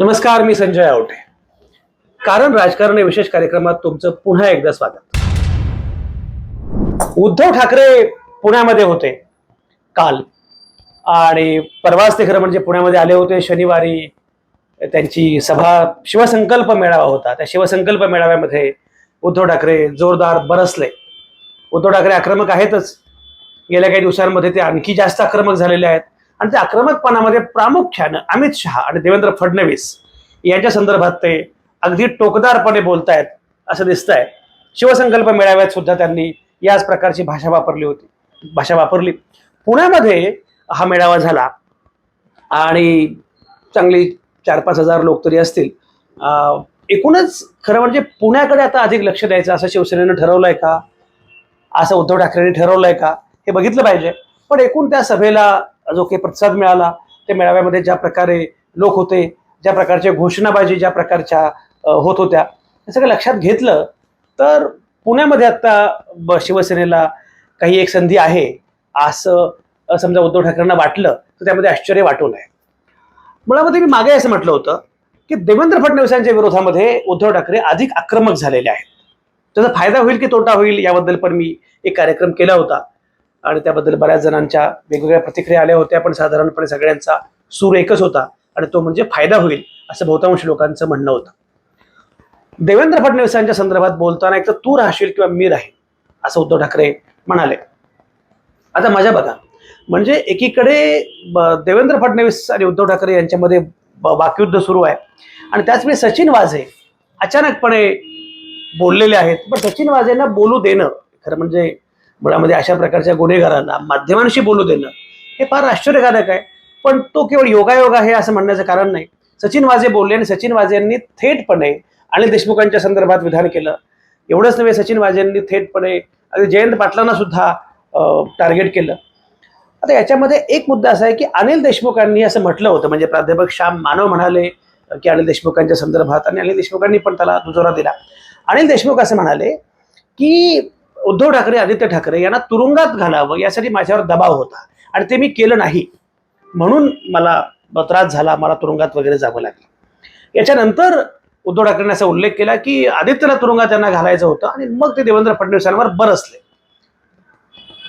नमस्कार मी संजय आवटे. कारण राजकारण या विशेष कार्यक्रमात तुमचं पुन्हा एकदा स्वागत. उद्धव ठाकरे पुण्यामध्ये होते काल. आणि परवाच ते खरं म्हणजे पुण्यामध्ये आले होते शनिवारी. त्यांची सभा शिवसंकल्प मेळावा होता. त्या शिवसंकल्प मेळाव्यामध्ये उद्धव ठाकरे जोरदार बरसले. उद्धव ठाकरे आक्रमक आहेतच. गेल्या काही दिवसांमध्ये ते आणखी जास्त आक्रमक झालेले आहेत. आणि त्या आक्रमकपणामध्ये प्रामुख्यानं अमित शहा आणि देवेंद्र फडणवीस यांच्या संदर्भात ते अगदी टोकदारपणे बोलतायत असं दिसतंय. शिवसंकल्प मेळाव्यात सुद्धा त्यांनी याच प्रकारची भाषा वापरली होती. भाषा वापरली. पुण्यामध्ये हा मेळावा झाला. आणि चांगली चार पाच हजार लोक तरी असतील. एकूणच खरं म्हणजे पुण्याकडे आता अधिक लक्ष द्यायचं असं शिवसेनेनं ठरवलंय का? असं उद्धव ठाकरेंनी ठरवलंय का? हे बघितलं पाहिजे. पण एकूण त्या सभेला जो काही प्रतिसाद मिळाला त्या मेळाव्यामध्ये ज्या प्रकारे लोक होते ज्या प्रकारच्या घोषणाबाजी ज्या प्रकारच्या होत होत्या हे सगळं लक्षात घेतलं तर पुण्यामध्ये आता ब- शिवसेनेला काही एक संधी आहे असं समजा उद्धव ठाकरेंना वाटलं तर त्यामध्ये आश्चर्य वाटू नये. मुळामध्ये मी मागे असं म्हटलं होतं की देवेंद्र फडणवीसांच्या विरोधामध्ये उद्धव ठाकरे अधिक आक्रमक झालेले आहेत. त्याचा फायदा होईल की तोटा होईल याबद्दल पण मी एक कार्यक्रम केला होता. आणि त्याबद्दल बऱ्याच जणांच्या वेगवेगळ्या प्रतिक्रिया आल्या होत्या पण साधारणपणे सगळ्यांचा सूर एकच होता आणि तो म्हणजे फायदा होईल असं बहुतांश लोकांचं म्हणणं होतं. देवेंद्र फडणवीसांच्या संदर्भात बोलताना एक तर तू राहशील किंवा मी राहील असं उद्धव ठाकरे म्हणाले. आता माझ्या बघा म्हणजे एकीकडे देवेंद्र फडणवीस आणि उद्धव ठाकरे यांच्यामध्ये वाकयुद्ध सुरू आहे. आणि त्याचवेळी सचिन वाझे अचानकपणे बोललेले आहेत पण सचिन वाझेंना बोलू देणं खरं म्हणजे मुळामध्ये अशा प्रकारच्या गुन्हेगारांना माध्यमांशी बोलू देणं हे फार आश्चर्यकारक आहे. पण तो केवळ योगायोग आहे असं म्हणण्याचं कारण नाही. सचिन वाजे बोलले आणि सचिन वाजेंनी थेटपणे अनिल देशमुखांच्या संदर्भात विधान केलं. एवढंच नव्हे सचिन वाजेंनी थेटपणे जयंत पाटलांना सुद्धा टार्गेट केलं. आता याच्यामध्ये एक मुद्दा असा आहे की अनिल देशमुखांनी असं म्हटलं होतं म्हणजे प्राध्यापक श्याम मानव म्हणाले की अनिल देशमुखांच्या संदर्भात आणि अनिल देशमुखांनी पण त्याला दुजोरा दिला. अनिल देशमुख असं म्हणाले की उद्धव ठाकरे आदित्य ठाकरे यांना तुरुंगात घालावं यासाठी माझ्यावर दबाव होता. आणि ते मी केलं नाही. म्हणून मला त्रास झाला मला तुरुंगात वगैरे जावं लागलं. याच्यानंतर उद्धव ठाकरेंनी असा उल्लेख केला की आदित्यला तुरुंगात त्यांना घालायचं होतं आणि मग ते देवेंद्र फडणवीसांवर बरसले.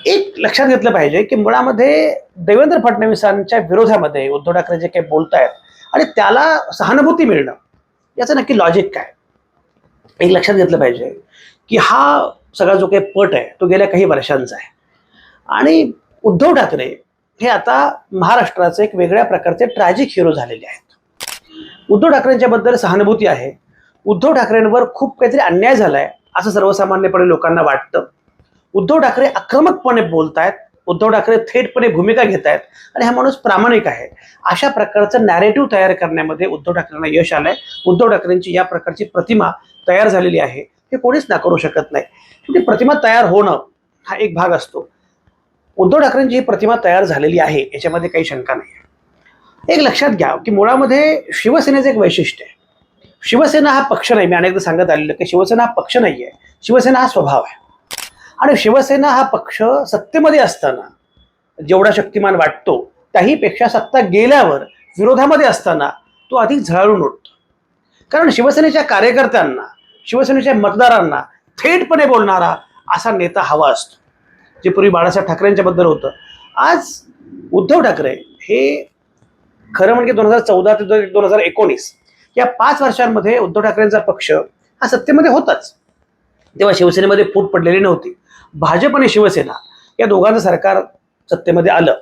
एक लक्षात घेतलं पाहिजे की मुळामध्ये देवेंद्र फडणवीसांच्या विरोधामध्ये उद्धव ठाकरे जे काही बोलतायत आणि त्याला सहानुभूती मिळणं याचं नक्की लॉजिक काय? एक लक्षात घेतलं पाहिजे की हा सगळा जो काही पट आहे तो गेल्या काही वर्षांचा आहे. आणि उद्धव ठाकरे हे आता महाराष्ट्राचे एक वेगळ्या प्रकारचे ट्रॅजिक हिरो झालेले आहेत. उद्धव ठाकरेंच्याबद्दल सहानुभूती आहे. उद्धव ठाकरेंवर खूप काहीतरी अन्याय झालाय असं सर्वसामान्यपणे लोकांना वाटतं. उद्धव ठाकरे आक्रमकपणे बोलतायत उद्धव ठाकरे थेटपणे भूमिका घेत आहेत आणि हा माणूस प्रामाणिक आहे. अशा प्रकारचं नॅरेटिव्ह तयार करण्यामध्ये उद्धव ठाकरेंना यश आलंय. उद्धव ठाकरेंची या प्रकारची प्रतिमा तयार झालेली आहे. हे कोणीच नाकारू शकत नाही. ती प्रतिमा तयार होणं हा एक भाग असतो. उद्धव ठाकरेंची ही प्रतिमा तयार झालेली आहे याच्यामध्ये काही शंका नाही. एक लक्षात घ्या की मुळामध्ये शिवसेनेचं एक वैशिष्ट्य आहे. शिवसेना हा पक्ष नाही मी अनेकदा सांगत आलेलं की शिवसेना हा पक्ष नाही आहे. शिवसेना हा स्वभाव आहे. आणि शिवसेना हा पक्ष सत्तेमध्ये असताना जेवढा शक्तिमान वाटतो त्याहीपेक्षा सत्ता गेल्यावर विरोधामध्ये असताना तो अधिक झळाळून उठतो. कारण शिवसेनेच्या कार्यकर्त्यांना शिवसेनेच्या मतदारांना थेटपणे बोलणारा असा नेता हवा असतो जे पूर्वी बाळासाहेब ठाकरेंच्या बद्दल होतं. आज उद्धव ठाकरे हे खरं म्हणजे दोन हजार चौदा ते दोन हजार एकोणीस या पाच वर्षांमध्ये उद्धव ठाकरेंचा पक्ष हा सत्तेमध्ये होताच. तेव्हा शिवसेनेमध्ये फूट पडलेली नव्हती. भाजप आणि शिवसेना या दोघांचं सरकार सत्तेमध्ये आलं.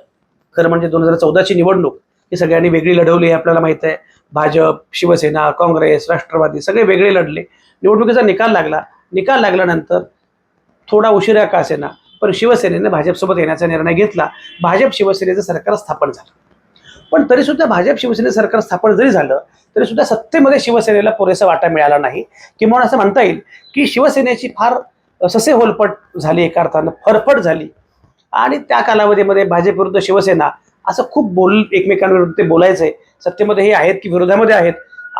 खरं म्हणजे दोन हजार चौदाची निवडणूक ही सगळ्यांनी वेगळी लढवली हे आपल्याला माहीत आहे. भाजप शिवसेना काँग्रेस राष्ट्रवादी सगळे वेगळे लढले. निवडणुकीचा निकाल लागला. निकाल लागल्यानंतर थोडा उशिरा का असेना पण शिवसेनेने भाजपसोबत येण्याचा निर्णय घेतला. भाजप शिवसेनेचं सरकार स्थापन झालं. पण तरी सुद्धा भाजप शिवसेने सरकार स्थापन जरी झालं तरी सुद्धा सत्तेमध्ये शिवसेनेला पुरेसा वाटा मिळाला नाही. किंवा असं म्हणता येईल की शिवसेनेची फार ससे होलपट झाली एका अर्थानं फरफट झाली. आणि त्या कालावधीमध्ये भाजप विरुद्ध शिवसेना असं खूप बोल एकमेकांविरुद्ध ते बोलायचंय सत्तेमध्ये हे आहेत की विरोधामध्ये आहेत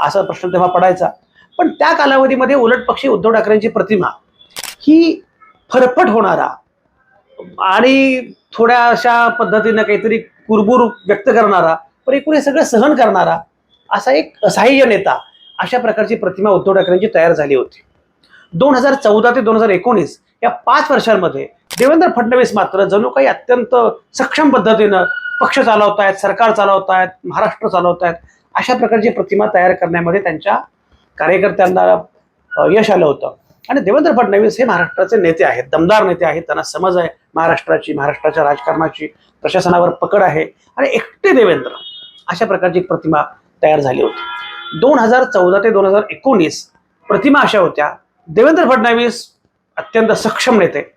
असा प्रश्न तेव्हा पडायचा. पण त्या कालावधीमध्ये उलट पक्षी उद्धव ठाकरेंची प्रतिमा ही फरफट होणारा आणि थोड्या अशा पद्धतीनं काहीतरी कुरबुर व्यक्त करणारा पण एकूण हे सगळं सहन करणारा असा एक असहाय्य नेता अशा प्रकारची प्रतिमा उद्धव ठाकरेंची तयार झाली होती. दोन हजार चौदा ते दोन हजार एकोणीस या पाच वर्षांमध्ये देवेंद्र फडणवीस मात्र जणू काही अत्यंत सक्षम पद्धतीनं पक्ष चालवतायत सरकार चालवतायत महाराष्ट्र चालवतायत अशा प्रकारची प्रतिमा तयार करण्यामध्ये त्यांच्या कार्यकर्त्यांना यश आलं होतं. आणि देवेंद्र फडणवीस हे महाराष्ट्राचे नेते आहेत दमदार नेते आहेत. त्यांना समज आहे महाराष्ट्राची महाराष्ट्राच्या राजकारणाची प्रशासनावर पकड आहे. आणि एकटे देवेंद्र अशा प्रकारची प्रतिमा तयार झाली होती. दोन हजार चौदा ते दोन हजार एकोणीस प्रतिमा अशा होत्या. देवेंद्र फडणवीस अत्यंत सक्षम नेते.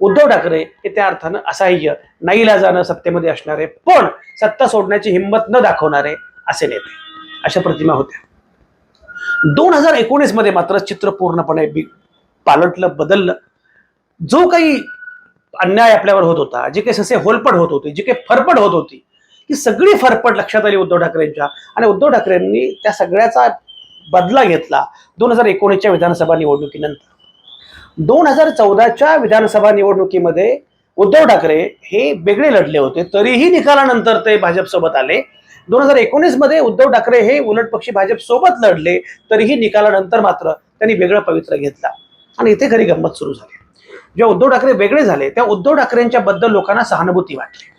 उद्धव ठाकरे हे त्या अर्थानं असह्य नाईला जाणं सत्तेमध्ये असणारे पण सत्ता सोडण्याची हिंमत न दाखवणारे असे नेते. अशा प्रतिमा होत्या. दोन हजार एकोणीसमध्ये मात्र चित्र पूर्णपणे बी पालटलं बदललं. जो काही अन्याय आपल्यावर होत होता जे काही ससे होलपट होत होते जी काही फरफट होत होती ती सगळी फरफट लक्षात आली उद्धव ठाकरेंच्या. आणि उद्धव ठाकरेंनी त्या सगळ्याचा बदला घेतला दोन हजार एकोणीसच्या विधानसभा निवडणुकीनंतर. दोन हजार चौदाच्या विधानसभा निवडणुकीमध्ये उद्धव ठाकरे हे वेगळे लढले होते तरीही निकालानंतर ते भाजपसोबत आले. दोन हजार एकोणीसमध्ये उद्धव ठाकरे हे उलट पक्षी भाजप सोबत लढले तरीही निकालानंतर मात्र त्यांनी वेगळं पवित्र घेतला. आणि इथे खरी गंमत सुरू झाली. जेव्हा उद्धव ठाकरे वेगळे झाले त्या उद्धव ठाकरेंच्या बद्दल लोकांना सहानुभूती वाटली.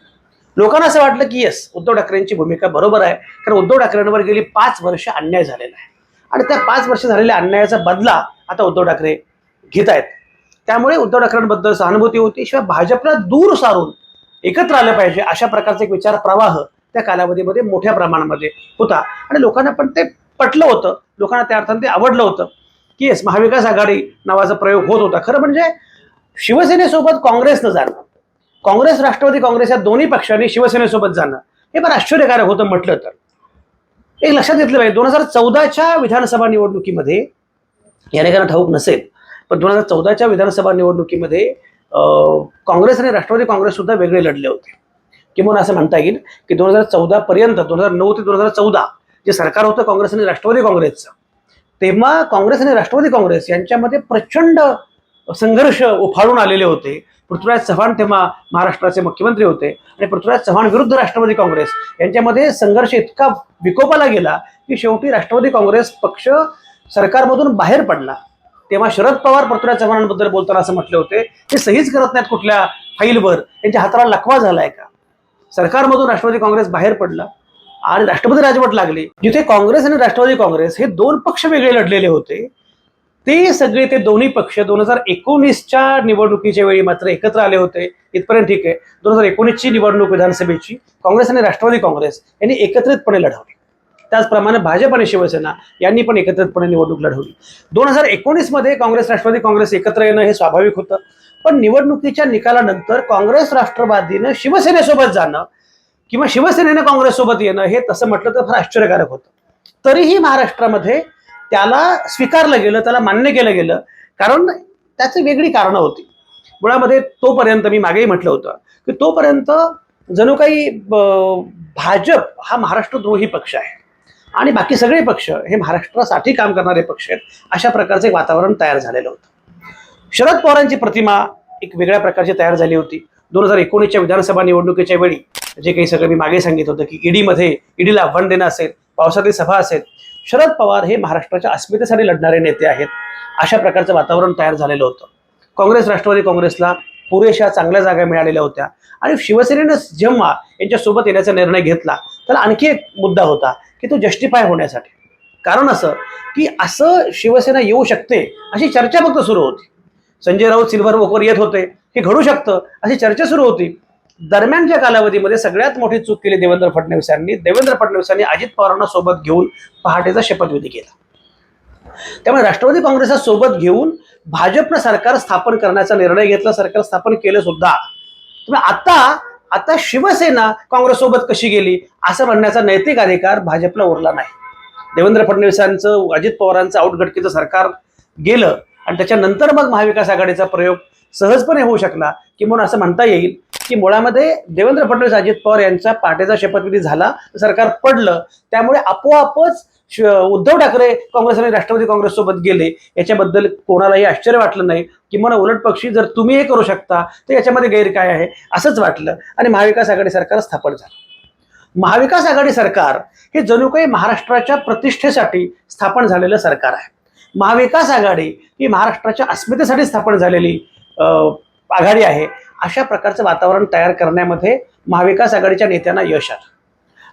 लोकांना असं वाटलं की येस उद्धव ठाकरेंची भूमिका बरोबर आहे कारण उद्धव ठाकरेंवर गेली पाच वर्ष अन्याय झालेला आहे. आणि त्या पाच वर्ष झालेल्या अन्यायाचा बदला आता उद्धव ठाकरे घेत आहेत. त्यामुळे उद्धव ठाकरेंबद्दल सहानुभूती होती शिवाय भाजपला दूर सारून एकत्र आलं पाहिजे अशा प्रकारचा एक विचार प्रवाह त्या कालावधीमध्ये मोठ्या प्रमाणामध्ये होता. आणि लोकांना पण ते पटलं होतं. लोकांना त्या अर्थाने ते आवडलं होतं. की येस महाविकास आघाडी नावाचा प्रयोग होत होता. खरं म्हणजे शिवसेनेसोबत काँग्रेसनं जाणं काँग्रेस राष्ट्रवादी काँग्रेस या दोन्ही पक्षांनी शिवसेनेसोबत जाणं हे पण आश्चर्यकारक होतं म्हटलं तर. एक लक्षात घेतलं पाहिजे दोन हजार चौदाच्या विधानसभा निवडणुकीमध्ये याने ठाऊक नसेल पण दोन हजार चौदाच्या विधानसभा निवडणुकीमध्ये अं, काँग्रेस आणि राष्ट्रवादी काँग्रेस सुद्धा वेगळे लढले होते. किंवा असं म्हणता येईल की दोन हजार चौदा पर्यंत दोन हजार नऊ ते दोन हजार चौदा जे सरकार होतं काँग्रेस आणि राष्ट्रवादी काँग्रेसचं तेव्हा काँग्रेस आणि राष्ट्रवादी काँग्रेस यांच्यामध्ये प्रचंड संघर्ष उफाळून आलेले होते. पृथ्वीराज चव्हाण तेव्हा महाराष्ट्राचे मुख्यमंत्री होते आणि पृथ्वीराज चव्हाण विरुद्ध राष्ट्रवादी काँग्रेस यांच्यामध्ये संघर्ष इतका विकोपाला गेला की शेवटी राष्ट्रवादी काँग्रेस पक्ष सरकारमधून बाहेर पडला. तेव्हा शरद पवार पृथ्वीराज चव्हाणांबद्दल बोलताना असं म्हटले होते ते सहीच करत नाहीत कुठल्या फाईलवर. त्यांच्या हाताला लकवा झालाय का? सरकारमधून राष्ट्रवादी काँग्रेस बाहेर पडला आणि राष्ट्रपती राजवट लागली. जिथे काँग्रेस आणि राष्ट्रवादी काँग्रेस हे दोन पक्ष वेगळे लढलेले होते ते सगळे ते दोन्ही पक्ष दोन हजार एकोणीसच्या निवडणुकीच्या वेळी मात्र एकत्र आले होते. इथपर्यंत ठीक आहे. दोन हजार एकोणीसची निवडणूक विधानसभेची काँग्रेस आणि राष्ट्रवादी काँग्रेस यांनी एकत्रितपणे लढवली. त्याचप्रमाणे भाजप आणि शिवसेना यांनी पण एकत्रितपणे निवडणूक लढवली. दोन हजार एकोणीसमध्ये काँग्रेस राष्ट्रवादी काँग्रेस एकत्र येणं हे स्वाभाविक होतं. पण निवडणुकीच्या निकालानंतर काँग्रेस राष्ट्रवादीनं शिवसेनेसोबत जाणं किंवा शिवसेनेनं काँग्रेससोबत येणं हे तसं म्हटलं तर फार आश्चर्यकारक होतं. तरीही महाराष्ट्रामध्ये त्याला स्वीकारलं गेलं त्याला मान्य केलं गेलं कारण त्याची वेगळी कारणं होती. मुळामध्ये तोपर्यंत मी मागेही म्हटलं होतं की तोपर्यंत जणू काही भाजप हा महाराष्ट्रद्रोही पक्ष आहे आणि बाकी सगळे पक्ष हे महाराष्ट्रासाठी काम करणारे पक्ष आहेत अशा प्रकारचं एक वातावरण तयार झालेलं होतं. शरद पवारांची प्रतिमा एक वेगळ्या प्रकारची तयार झाली होती. दोन हजार एकोणीसच्या विधानसभा निवडणुकीच्या वेळी जे काही सगळं मी मागे सांगितलं होतं की ईडीमध्ये ईडीला आव्हान देणं असेल पावसातली सभा असेल शरद पवार हे महाराष्ट्राच्या अस्मितेसाठी लढणारे नेते आहेत. अशा प्रकारचं वातावरण तयार झालेलं होतं. काँग्रेस राष्ट्रवादी काँग्रेसला पुरेशा चांगल्या जागा मिळालेल्या होत्या. आणि शिवसेनेनं जेव्हा यांच्यासोबत येण्याचा निर्णय घेतला तर आणखी एक मुद्दा होता की तो जस्टिफाय होण्यासाठी. कारण असं की असं शिवसेना येऊ शकते अशी चर्चा फक्त सुरू होती. संजय राऊत सिल्व्हर वोकर येत होते. हे घडू शकतं अशी चर्चा सुरू होती. दरम्यानच्या कालावधीमध्ये सगळ्यात मोठी चूक केली देवेंद्र फडणवीस यांनी. देवेंद्र फडणवीस यांनी अजित पवारांना सोबत घेऊन पहाटेचा शपथविधी केला. त्यामुळे राष्ट्रवादी काँग्रेसला सोबत घेऊन भाजपनं सरकार स्थापन करण्याचा निर्णय घेतला. सरकार स्थापन केलं सुद्धा. त्यामुळे आता आता शिवसेना काँग्रेससोबत कशी गेली असं म्हणण्याचा नैतिक अधिकार भाजपला उरला नाही. देवेंद्र फडणवीसांचं अजित पवारांचं आउटगटकीचं सरकार गेलं आणि त्याच्यानंतर मग महाविकास आघाडीचा प्रयोग सहजपणे होऊ शकला. की म्हणून असं म्हणता येईल की मुळामध्ये देवेंद्र फडणवीस अजित पवार यांचा पाटेचा शपथविधी झाला सरकार पडलं त्यामुळे आपोआपच श- उद्धव ठाकरे काँग्रेस आणि राष्ट्रवादी काँग्रेससोबत गेले. याच्याबद्दल कोणालाही आश्चर्य वाटलं नाही. किंवा मला उलट पक्षी जर तुम्ही हे करू शकता तर याच्यामध्ये गैर काय आहे असंच वाटलं. आणि महाविकास आघाडी सरकार स्थापन झालं. महाविकास आघाडी सरकार हे जणू काही महाराष्ट्राच्या प्रतिष्ठेसाठी स्थापन झालेलं सरकार आहे. महाविकास आघाडी ही महाराष्ट्राच्या अस्मितेसाठी स्थापन झालेली आघाडी आहे. अशा प्रकारचं वातावरण तयार करण्यामध्ये महाविकास आघाडीच्या नेत्यांना यश आलं.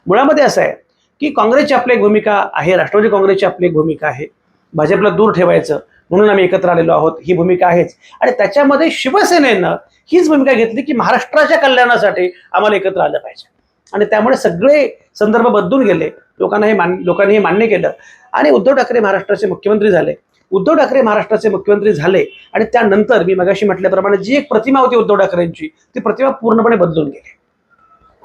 मुळामध्ये असं आहे की काँग्रेसची आपली एक भूमिका आहे राष्ट्रवादी काँग्रेसची आपली एक भूमिका आहे. भाजपला दूर ठेवायचं म्हणून आम्ही एकत्र आलेलो आहोत ही भूमिका आहेच. आणि त्याच्यामध्ये शिवसेनेनं हीच भूमिका घेतली की महाराष्ट्राच्या कल्याणासाठी आम्हाला एकत्र आलं पाहिजे. आणि त्यामुळे सगळे संदर्भ बदलून गेले. लोकांना हे मान लोकांनी हे मान्य केलं. आणि उद्धव ठाकरे महाराष्ट्राचे मुख्यमंत्री झाले. उद्धव ठाकरे महाराष्ट्राचे मुख्यमंत्री झाले आणि त्यानंतर मी मगाशी म्हटल्याप्रमाणे जी एक प्रतिमा होती उद्धव ठाकरेंची ती प्रतिमा पूर्णपणे बदलून गेली.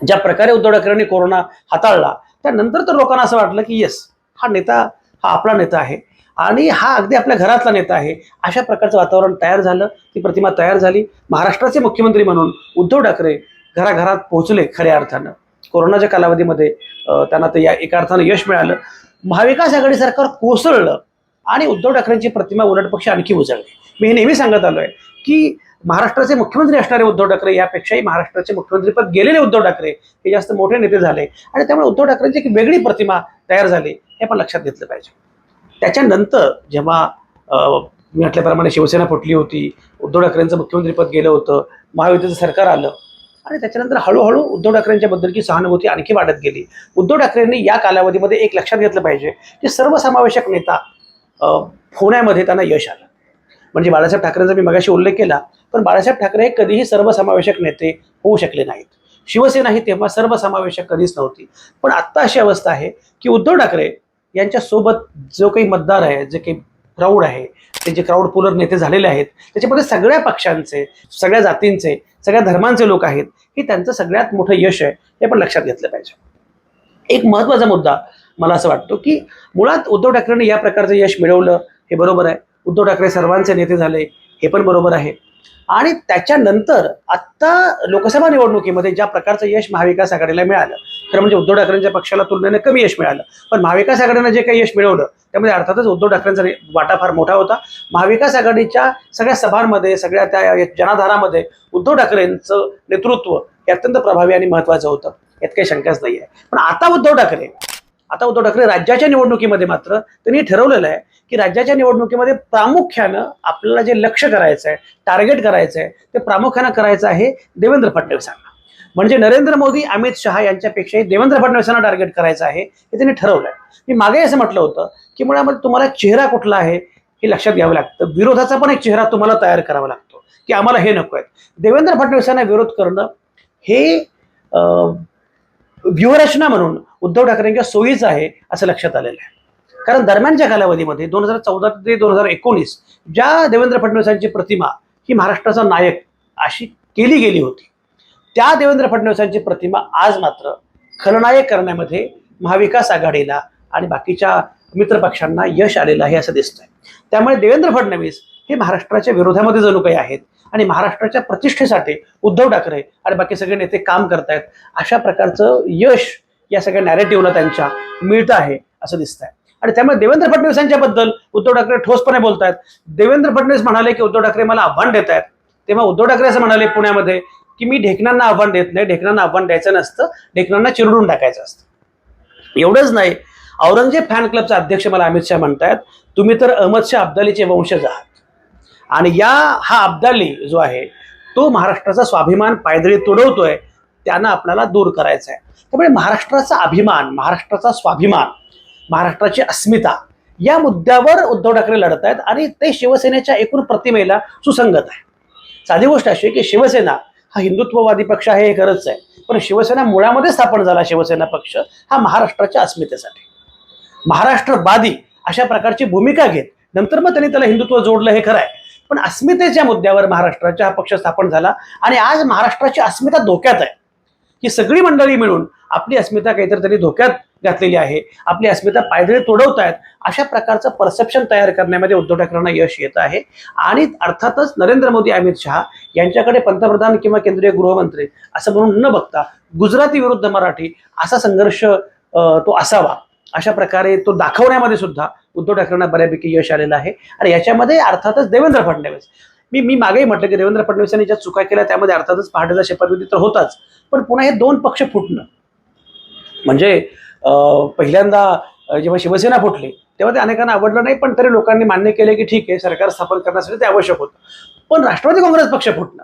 ज्या प्रकारे उद्धव ठाकरेंनी कोरोना हाताळला त्यानंतर तर लोकांना असं वाटलं की येस हा नेता हा आपला नेता आहे. आणि हा अगदी आपल्या घरातला नेता आहे. अशा प्रकारचं वातावरण तयार झालं. ती प्रतिमा तयार झाली. महाराष्ट्राचे मुख्यमंत्री म्हणून उद्धव ठाकरे घराघरात पोहोचले खऱ्या अर्थानं. कोरोनाच्या कालावधीमध्ये त्यांना ते या एका अर्थानं यश मिळालं. महाविकास आघाडी सरकार कोसळलं आणि उद्धव ठाकरेंची प्रतिमा उलटपक्ष आणखी उजळली. मी हे नेहमी सांगत आलोय की महाराष्ट्राचे मुख्यमंत्री असणारे उद्धव ठाकरे यापेक्षाही महाराष्ट्राचे मुख्यमंत्रीपद गेलेले उद्धव ठाकरे हे जास्त मोठे नेते झाले आणि त्यामुळे उद्धव ठाकरेंची एक वेगळी प्रतिमा तयार झाली हे पण लक्षात घेतलं पाहिजे. त्याच्यानंतर जेव्हा मी म्हटल्याप्रमाणे शिवसेना फुटली होती उद्धव ठाकरेंचं मुख्यमंत्रीपद गेलं होतं महायुतीचं सरकार आलं आणि त्याच्यानंतर हळूहळू उद्धव ठाकरेंच्या बद्दलची सहानुभूती आणखी वाढत गेली. उद्धव ठाकरेंनी या कालावधीमध्ये एक लक्षात घेतलं पाहिजे की सर्वसमावेशक नेता होण्यामध्ये त्यांना यश आलं. म्हणजे बाळासाहेब ठाकरेंचा मी मगाशी उल्लेख केला पण बाळासाहेब ठाकरे हे कधीही सर्वसमावेशक नेते होऊ शकले नाहीत. शिवसेना ही तेव्हा सर्वसमावेशक कधीच नव्हती. पण आत्ता अशी अवस्था आहे की उद्धव ठाकरे यांच्यासोबत जो काही मतदार आहे जे काही क्राऊड आहे ते जे क्राऊड पुलर नेते झालेले आहेत त्याच्यामध्ये सगळ्या पक्षांचे सगळ्या जातींचे सगळ्या धर्मांचे लोक आहेत हे त्यांचं सगळ्यात मोठं यश आहे हे पण लक्षात घेतलं पाहिजे. एक महत्त्वाचा मुद्दा मला असं वाटतो की मुळात उद्धव ठाकरेंनी या प्रकारचं यश मिळवलं हे बरोबर आहे. उद्धव ठाकरे सर्वांचे नेते झाले हे पण बरोबर आहे. आणि त्याच्यानंतर आत्ता लोकसभा निवडणुकीमध्ये ज्या प्रकारचं यश महाविकास आघाडीला मिळालं खरं म्हणजे उद्धव ठाकरेंच्या पक्षाला तुलनेने कमी यश मिळालं. पण महाविकास आघाडीनं जे काही यश मिळवलं त्यामध्ये अर्थातच उद्धव ठाकरेंचा वाटा फार मोठा होता. महाविकास आघाडीच्या सगळ्या सभांमध्ये सगळ्या त्या जनाधारामध्ये उद्धव ठाकरेंचं नेतृत्व हे अत्यंत प्रभावी आणि महत्त्वाचं होतं. यात काही शंकाच नाही आहे पण आता उद्धव ठाकरे आता उद्धव ठाकरे राज्याच्या निवडणुकीमध्ये मात्र त्यांनी ठरवलेलं आहे की राज्याच्या निवडणुकीमध्ये प्रामुख्यानं आपल्याला जे लक्ष करायचं आहे टार्गेट करायचं आहे ते प्रामुख्यानं करायचं आहे देवेंद्र फडणवीसांना. म्हणजे नरेंद्र मोदी अमित शहा यांच्यापेक्षाही देवेंद्र फडणवीसांना टार्गेट करायचं आहे हे त्यांनी ठरवलं आहे. मी मागे असं म्हटलं होतं की मुळामध्ये तुम्हाला चेहरा कुठला आहे हे लक्षात घ्यावं लागतं. विरोधाचा पण एक चेहरा तुम्हाला तयार करावा लागतो की आम्हाला हे नको आहे देवेंद्र फडणवीसांना विरोध करणं हे अं, व्यूहरचना म्हणून उद्धव ठाकरेंच्या सोयीचं आहे असं लक्षात आलेलं आहे. कारण दरम्यानच्या कालावधीमध्ये दोन हजार चौदा ते दोन हजार एकोणीस ज्या देवेंद्र फडणवीसांची प्रतिमा ही महाराष्ट्राचा नायक अशी केली गेली होती त्या देवेंद्र फडणवीसांची प्रतिमा आज मात्र खलनायक करण्यामध्ये महाविकास आघाडीला आणि बाकीच्या मित्रपक्षांना यश आलेलं आहे असं दिसतंय. त्यामुळे देवेंद्र फडणवीस हे महाराष्ट्राच्या विरोधामध्ये जणू काही आहेत आणि महाराष्ट्राच्या प्रतिष्ठेसाठी उद्धव ठाकरे आणि बाकी सगळे नेते काम करतायत. अशा प्रकारचं यश या सगळ्या नॅरेटिव्हला त्यांच्या मिळतं आहे असं दिसतंय. आणि त्यामुळे देवेंद्र फडणवीस यांच्याबद्दल उद्धव ठाकरे ठोसपणे बोलतायत. देवेंद्र फडणवीस म्हणाले की उद्धव ठाकरे मला आव्हान देत आहेत तेव्हा उद्धव ठाकरे असं म्हणाले पुण्यामध्ये की मी ढेकणांना आव्हान देत नाही ढेकणांना आव्हान द्यायचं नसतं ढेकणांना चिरडून टाकायचं असतं. एवढंच नाही औरंगजेब फॅन क्लबचा अध्यक्ष मला अमित शहा म्हणतायत तुम्ही तर अहमद शाह अब्दालीचे वंशज आहात. आणि या हा अब्दाली जो आहे तो महाराष्ट्राचा स्वाभिमान पायदळी तुडवतोय त्यांना आपल्याला दूर करायचं आहे त्यामुळे महाराष्ट्राचा अभिमान महाराष्ट्राचा स्वाभिमान महाराष्ट्राची अस्मिता या मुद्द्यावर उद्धव ठाकरे लढत आहेत आणि ते शिवसेनेच्या एकूण प्रतिमेला सुसंगत आहे. साधी गोष्ट अशी आहे की शिवसेना हा हिंदुत्ववादी पक्ष आहे हे खरंच आहे. पण शिवसेना मुळामध्ये स्थापन झाला शिवसेना पक्ष हा महाराष्ट्राच्या अस्मितेसाठी. महाराष्ट्रवादी अशा प्रकारची भूमिका घेत नंतर मग त्यांनी त्याला हिंदुत्व जोडलं हे खरं आहे. पण अस्मितेच्या मुद्द्यावर महाराष्ट्राचा हा पक्ष स्थापन झाला आणि आज महाराष्ट्राची अस्मिता धोक्यात आहे. ही सगळी मंडळी मिळून आपली अस्मिता काहीतरी त्यांनी धोक्यात घातलेली आहे. आपली अस्मिता पायदळी तोडवतायत. अशा प्रकारचं परसेप्शन तयार करण्यामध्ये उद्धव ठाकरेंना यश येत आहे. आणि अर्थातच नरेंद्र मोदी अमित शहा यांच्याकडे पंतप्रधान किंवा केंद्रीय गृहमंत्री असं म्हणून न बघता गुजराती विरुद्ध मराठी असा संघर्ष तो असावा. अशा प्रकारे तो दाखवण्यामध्ये सुद्धा उद्धव ठाकरेंना बऱ्यापैकी यश आलेलं आहे. आणि याच्यामध्ये अर्थातच देवेंद्र फडणवीस. मी मी मागेही म्हटलं की देवेंद्र फडणवीसांनी ज्या चुका केल्या त्यामध्ये अर्थातच पहाटेचा शपथविधी तर होताच. पण पुन्हा हे दोन पक्ष फुटणं. म्हणजे पहिल्यांदा जेव्हा शिवसेना फुटली तेव्हा ते अनेकांना आवडलं नाही पण तरी लोकांनी मान्य केले की ठीक आहे सरकार स्थापन करण्यासाठी ते आवश्यक होतं. पण राष्ट्रवादी काँग्रेस पक्ष फुटणं.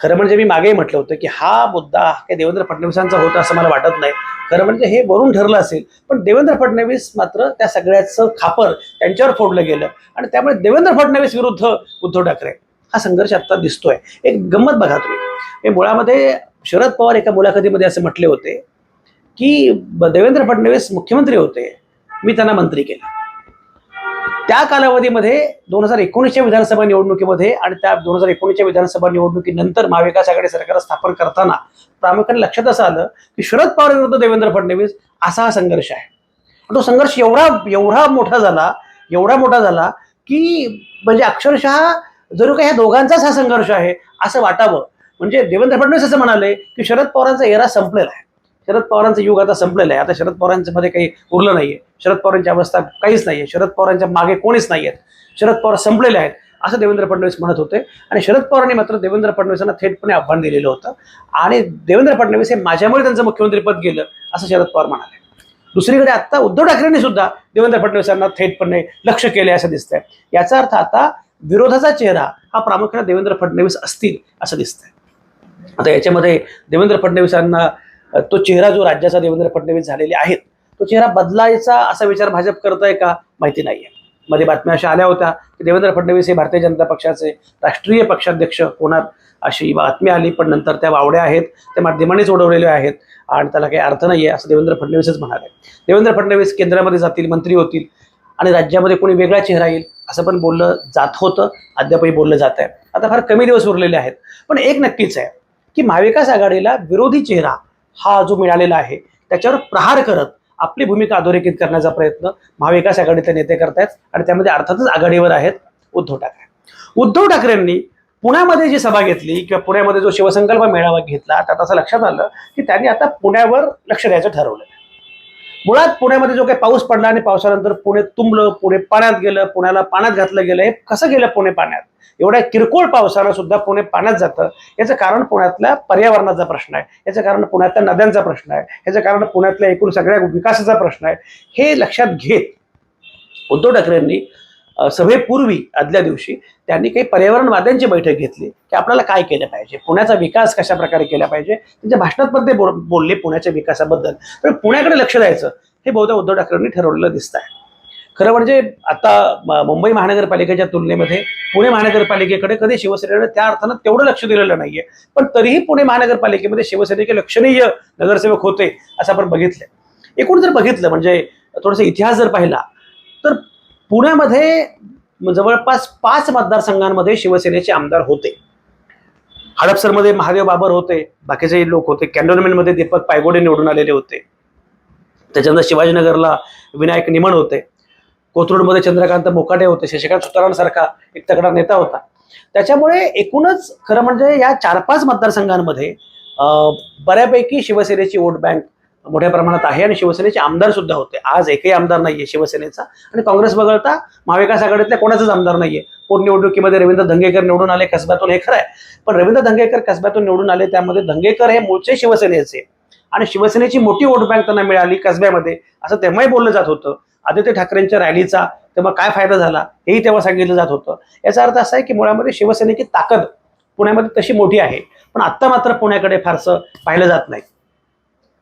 खरं म्हणजे मी मागेही म्हटलं होतं की हा मुद्दा काही देवेंद्र फडणवीसांचा होता असं मला वाटत नाही. खरं म्हणजे हे वरून ठरलं असेल पण देवेंद्र फडणवीस मात्र त्या सगळ्याचं खापर त्यांच्यावर फोडलं गेलं आणि त्यामुळे देवेंद्र फडणवीस विरुद्ध उद्धव ठाकरे हा संघर्ष आता दिसतोय. एक गंमत बघा तुम्ही. मी मुळामध्ये शरद पवार एका मुलाखतीमध्ये असे म्हटले होते की देवेंद्र फडणवीस मुख्यमंत्री होते. मी त्यांना मंत्री केलं. त्या कालावधीमध्ये दोन हजार एकोणीसच्या विधानसभा निवडणुकीमध्ये आणि त्या दोन हजार एकोणीसच्या विधानसभा निवडणुकीनंतर महाविकास आघाडी सरकार स्थापन करताना प्रामुख्याने लक्षात असं आलं की शरद पवार विरुद्ध देवेंद्र फडणवीस असा हा संघर्ष आहे. तो संघर्ष एवढा एवढा मोठा झाला एवढा मोठा झाला की म्हणजे अक्षरशः जणू काही ह्या दोघांचाच हा संघर्ष आहे असं वाटावं. म्हणजे देवेंद्र फडणवीस असं म्हणाले की शरद पवारांचा एरा संपलेला आहे. शरद पवारांचं युग आता संपलेलं आहे. आता शरद पवारांच्या मध्ये काही उरलं नाहीये. शरद पवारांची अवस्था काहीच नाहीये. शरद पवारांच्या मागे कोणीच नाहीयेत. शरद पवार संपलेले आहेत असं देवेंद्र फडणवीस म्हणत होते. आणि शरद पवारांनी मात्र देवेंद्र फडणवीसांना थेटपणे आव्हान दिलेलं होतं. आणि देवेंद्र फडणवीस हे माझ्यामुळे त्यांचं मुख्यमंत्रीपद गेलं असं शरद पवार म्हणाले. दुसरीकडे आता उद्धव ठाकरेंनी सुद्धा देवेंद्र फडणवीसांना थेटपणे लक्ष केले असं दिसतंय. याचा अर्थ आता विरोधाचा चेहरा हा प्रामुख्याने देवेंद्र फडणवीस असतील असं दिसतंय. आता याच्यामध्ये देवेंद्र फडणवीसांना तो चेहरा जो राज्याचा देवेंद्र फडणवीस झालेले आहेत तो चेहरा बदलायचा असा विचार भाजप करत आहे का माहिती नाही आहे मध्ये बातम्या अशा आल्या होत्या की देवेंद्र फडणवीस हे भारतीय जनता पक्षाचे राष्ट्रीय पक्षाध्यक्ष होणार अशी बातमी आली पण नंतर त्या वावड्या आहेत त्या माध्यमानेच उडवलेल्या आहेत आणि त्याला काही अर्थ नाही आहे असं देवेंद्र फडणवीसच म्हणाले. देवेंद्र फडणवीस केंद्रामध्ये जातील मंत्री होतील आणि राज्यामध्ये कोणी वेगळा चेहरा येईल असं पण बोललं जात होतं अद्यापही बोललं जात आहे. आता फार कमी दिवस उरलेले आहेत. पण एक नक्कीच आहे की महाविकास आघाडीला विरोधी चेहरा हा जो मिळालेला आहे त्याच्यावर प्रहार करत आपली भूमिका अधोरेखित करण्याचा प्रयत्न महाविकास आघाडीतले नेते करतायत आणि त्यामध्ये अर्थातच आघाडीवर आहेत उद्धव ठाकरे. उद्धव ठाकरेंनी पुण्यामध्ये जी सभा घेतली किंवा पुण्यामध्ये जो शिवसंकल्प मेळावा घेतला त्यात असं लक्षात आलं की त्यांनी आता पुण्यावर लक्ष द्यायचं ठरवलं मुळात पुण्यामध्ये जो काही पाऊस पडला आणि पावसानंतर पुणे तुंबलं पुणे पाण्यात गेलं पुण्याला पाण्यात घातलं गेलं हे कसं गेलं पुणे पाण्यात? एवढ्या किरकोळ पावसानं सुद्धा पुणे पाण्यात जातं. याचं कारण पुण्यातल्या पर्यावरणाचा प्रश्न आहे. याचं कारण पुण्यातल्या नद्यांचा प्रश्न आहे. याचं कारण पुण्यातल्या एकूण सगळ्या विकासाचा प्रश्न आहे. हे लक्षात घेत उद्धव ठाकरेंनी सभेपूर्वी आदल्या दिवशी त्यांनी काही पर्यावरणवाद्यांची बैठक घेतली की आपल्याला काय केलं पाहिजे? पुण्याचा विकास कशा प्रकारे केला पाहिजे? त्यांच्या भाषणात पण ते बोल- बोलले पुण्याच्या विकासाबद्दल. तर पुण्याकडे लक्ष द्यायचं हे बहुधा उद्धव ठाकरेंनी ठरवलेलं दिसत आहे खरं म्हणजे आता मुंबई महानगरपालिकेच्या तुलनेमध्ये पुणे महानगरपालिकेकडे कधी शिवसेनेनं त्या अर्थानं तेवढं लक्ष दिलेलं नाहीये. पण तरीही पुणे महानगरपालिकेमध्ये शिवसेनेचे लक्षणीय नगरसेवक होते असं आपण बघितलं एकूण जर बघितलं म्हणजे थोडासा इतिहास जर पाहिला तर पुण्यामध्ये जवळपास पाच मतदारसंघांमध्ये शिवसेनेचे आमदार होते. हडपसरमध्ये महादेव बाबर होते बाकीचे लोक होते. कॅन्टोन्मेंटमध्ये दीपक पायगोडे निवडून आलेले होते. त्याच्यानंतर शिवाजीनगरला विनायक निमण होते. कोथरूडमध्ये चंद्रकांत मोकाटे होते. शशिकांत सुतारांसारखा एक तगडा नेता होता. त्याच्यामुळे एकूणच खरं म्हणजे या चार पाच मतदारसंघांमध्ये बऱ्यापैकी शिवसेनेची वोट बँक मोठ्या प्रमाणात आहे आणि शिवसेनेचे आमदार सुद्धा होते. आज एकही आमदार नाहीये शिवसेनेचा. आणि काँग्रेस वगळता महाविकास आघाडीतल्या कोणाचाच आमदार नाहीये. पोटनिवडणुकीमध्ये रवींद्र धंगेकर निवडून आले कसब्यातून हे खरं आहे. पण रवींद्र धंगेकर कसब्यातून निवडून आले त्यामध्ये धंगेकर हे मूळचे शिवसेनेचे. आणि शिवसेनेची मोठी वोट बँक त्यांना मिळाली कसब्यामध्ये असं तेव्हाही बोललं जात होतं. आदित्य ठाकरेंच्या रॅलीचा तेव्हा काय फायदा झाला हेही तेव्हा सांगितलं जात होतं. याचा अर्थ असा आहे की मुळामध्ये शिवसेनेची ताकद पुण्यामध्ये तशी मोठी आहे. पण आत्ता मात्र पुण्याकडे फारसं पाहिलं जात नाही.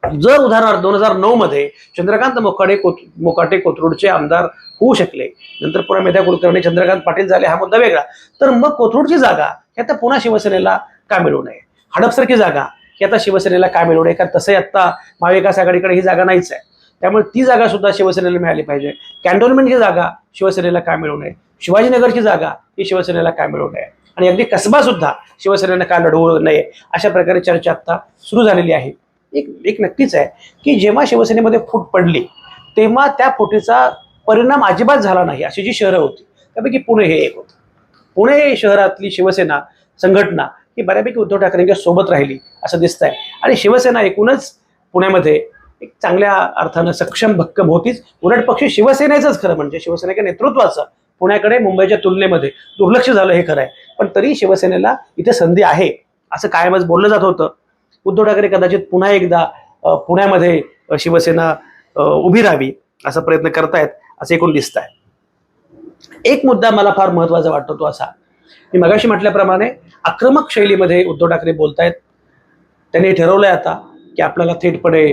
जर उदाहरणार्थ दोन हजार नऊ मध्ये चंद्रकांत मोकाटे कोथ मोकाटे कोथरूडचे आमदार होऊ शकले नंतर पुन्हा मेधा कुलकर्णी चंद्रकांत पाटील झाले हा मुद्दा वेगळा. तर मग कोथरूडची जागा ही आता पुन्हा शिवसेनेला का मिळू नये? हडपसारखी जागा ही आता शिवसेनेला का मिळू नये? कारण तसंही आता महाविकास आघाडीकडे ही जागा नाहीच आहे. त्यामुळे ती जागा सुद्धा शिवसेनेला मिळाली पाहिजे. कॅन्टोन्मेंटची जागा शिवसेनेला का मिळू नये? शिवाजीनगरची जागा ही शिवसेनेला का मिळू नये? आणि अगदी कसबा सुद्धा शिवसेनेनं का लढवू नये? अशा प्रकारे चर्चा आता सुरू झालेली आहे. एक एक नक्कीच आहे की जेव्हा शिवसेनेमध्ये फूट पडली तेव्हा त्या फुटीचा परिणाम अजिबात झाला नाही अशी जी शहरं होती त्यापैकी पुणे हे एक होतं. पुणे शहरातली शिवसेना संघटना ही बऱ्यापैकी उद्धव ठाकरेंच्या सोबत राहिली असं दिसत आहे आणि शिवसेना एकूणच पुण्यामध्ये एक चांगल्या अर्थानं सक्षम भक्कम होतीच. उलट पक्ष शिवसेनेचंच खरं म्हणजे शिवसेनेच्या नेतृत्वाचं पुण्याकडे मुंबईच्या तुलनेमध्ये दुर्लक्ष झालं हे खरं आहे. पण तरी शिवसेनेला इथे संधी आहे असं कायमच बोललं जात होतं. उद्धव ठाकरे कदाचित पुन्हा एकदा पुण्यामध्ये शिवसेना उभी राहावी असा प्रयत्न करतायत असं एकूण दिसत आहे एक मुद्दा मला फार महत्त्वाचा वाटतो तो असा. मी मगाशी म्हटल्याप्रमाणे आक्रमक शैलीमध्ये उद्धव ठाकरे बोलतायत. त्यांनी ठरवलंय आता की आपल्याला थेटपणे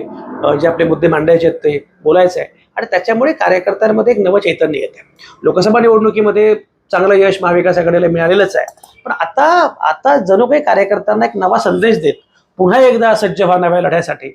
जे आपले मुद्दे मांडायचे आहेत ते बोलायचं आहे आणि त्याच्यामुळे कार्यकर्त्यांमध्ये एक नवं चैतन्य येते लोकसभा निवडणुकीमध्ये चांगलं यश महाविकास आघाडीला मिळालेलंच आहे. पण आता आता जणू काही कार्यकर्त्यांना एक नवा संदेश देत पुन्हा एकदा सज्ज व्हा नव्या लढ्यासाठी.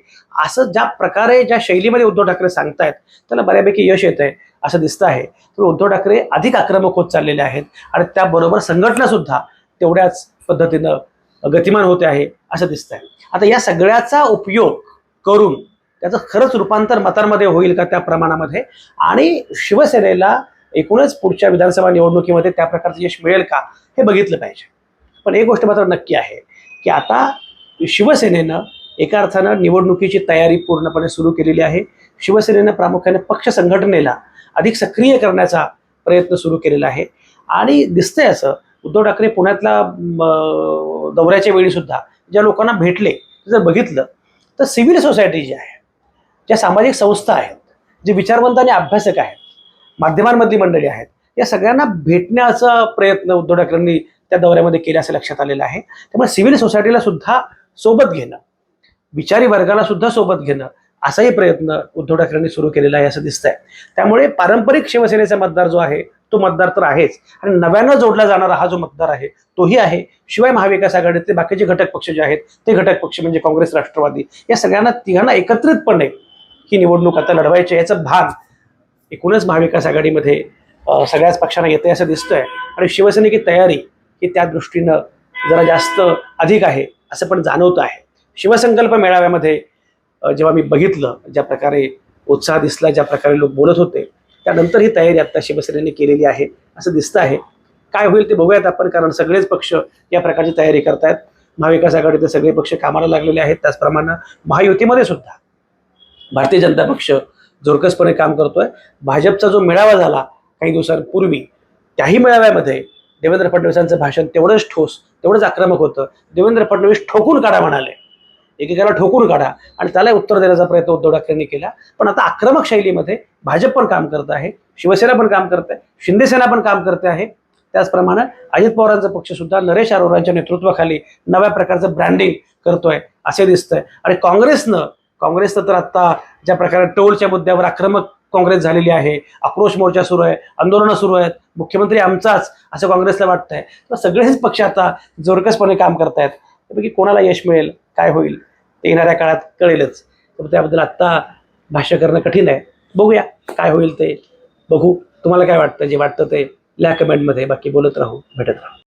असं ज्या प्रकारे ज्या शैलीमध्ये उद्धव ठाकरे सांगतायत त्याला बऱ्यापैकी यश येत आहे असं दिसतं आहे. तर उद्धव ठाकरे अधिक आक्रमक होत चाललेले आहेत आणि त्याबरोबर संघटना सुद्धा तेवढ्याच पद्धतीनं गतिमान होते आहे असं दिसतंय. आता या सगळ्याचा उपयोग करून त्याचं खरंच रूपांतर मतांमध्ये होईल का त्या प्रमाणामध्ये? आणि शिवसेनेला एकूणच पुढच्या विधानसभा निवडणुकीमध्ये त्या प्रकारचं यश मिळेल का? हे बघितलं पाहिजे. पण एक गोष्ट मात्र नक्की आहे की आता शिवसेनेनं एका अर्थानं निवडणुकीची तयारी पूर्णपणे सुरू केलेली आहे. शिवसेनेनं प्रामुख्याने पक्ष संघटनेला अधिक सक्रिय करण्याचा प्रयत्न सुरू केलेला आहे. आणि दिसतंय असं उद्धव ठाकरे पुण्यातल्या दौऱ्याच्या वेळी सुद्धा ज्या लोकांना भेटले जर बघितलं तर सिव्हिल सोसायटी जी आहे ज्या सामाजिक संस्था आहेत जे विचारवंत आणि अभ्यासक आहेत माध्यमांमधली मंडळी आहेत या सगळ्यांना भेटण्याचा प्रयत्न उद्धव ठाकरेंनी त्या दौऱ्यामध्ये केला असं लक्षात आलेलं आहे. त्यामुळे सिव्हिल सोसायटीला सुद्धा सोबत घेणं. विचारी वर्गाला सुद्धा सोबत घेणं. असाही प्रयत्न उद्धव ठाकरेंनी सुरू केलेला आहे असं दिसतंय. त्यामुळे पारंपरिक शिवसेनेचा मतदार जो आहे तो मतदार तर आहेच. आणि नव्यानं जोडला जाणारा हा जो मतदार आहे तोही आहे. शिवाय महाविकास आघाडीतले बाकीचे घटक पक्ष जे आहेत ते घटक पक्ष म्हणजे काँग्रेस राष्ट्रवादी या सगळ्यांना तिघांना एकत्रितपणे ही निवडणूक आता लढवायची याचं भान एकूणच महाविकास आघाडीमध्ये सगळ्याच पक्षांना येते असं दिसतंय. आणि शिवसेनेची तयारी ही त्या दृष्टीनं जरा जास्त अधिक आहे. असं पण जाणवत आहे. शिवसंकल्प मेळाव्यामध्ये जेव्हा मी बघितलं ज्या प्रकारे उत्साह दिसला ज्या प्रकारे लोक बोलत होते त्यानंतर ही तयारी आता शिवसेनेने केलेली आहे असं दिसतं आहे. काय होईल ते बघूयात आपण कारण सगळेच पक्ष या प्रकारची तयारी करतायत. महाविकास आघाडीचे सगळे पक्ष कामाला लागलेले आहेत त्याचप्रमाणे महायुतीमध्ये सुद्धा. भारतीय जनता पक्ष जोरकसपणे काम करतोय. भाजपचा जो मेळावा झाला काही दिवसांपूर्वी त्याही मेळाव्यामध्ये देवेंद्र फडणवीसांचं भाषण तेवढंच ठोस तेवढंच आक्रमक होतं. देवेंद्र फडणवीस ठोकून काढा म्हणाले. एकेकाला ठोकून काढा आणि त्याला उत्तर देण्याचा प्रयत्न उद्धव ठाकरेंनी केला. पण आता आक्रमक शैलीमध्ये भाजप पण काम करत आहे शिवसेना पण काम करत आहे शिंदेसेना पण काम करते आहे. त्याचप्रमाणे अजित पवारांचा पक्ष सुद्धा नरेश अरोरांच्या नेतृत्वाखाली नव्या प्रकारचं ब्रँडिंग करतोय असे दिसतंय. आणि काँग्रेसनं काँग्रेसनं तर आता ज्या प्रकारे टोलच्या मुद्द्यावर आक्रमक काँग्रेस झालेली आहे आक्रोश मोर्चा सुरू आहे आंदोलनं सुरू आहेत मुख्यमंत्री आमचाच असं काँग्रेसला वाटतंय. तर सगळेच पक्ष आता जोरकसपणे काम करतायत. त्यापैकी कोणाला यश मिळेल काय होईल ते येणाऱ्या काळात कळेलच. तर त्याबद्दल आत्ता भाष्य करणं कठीण आहे. बघूया काय होईल ते. बघू तुम्हाला काय वाटतं जे वाटतं ते लिहा कमेंटमध्ये बाकी बोलत राहू भेटत राहू.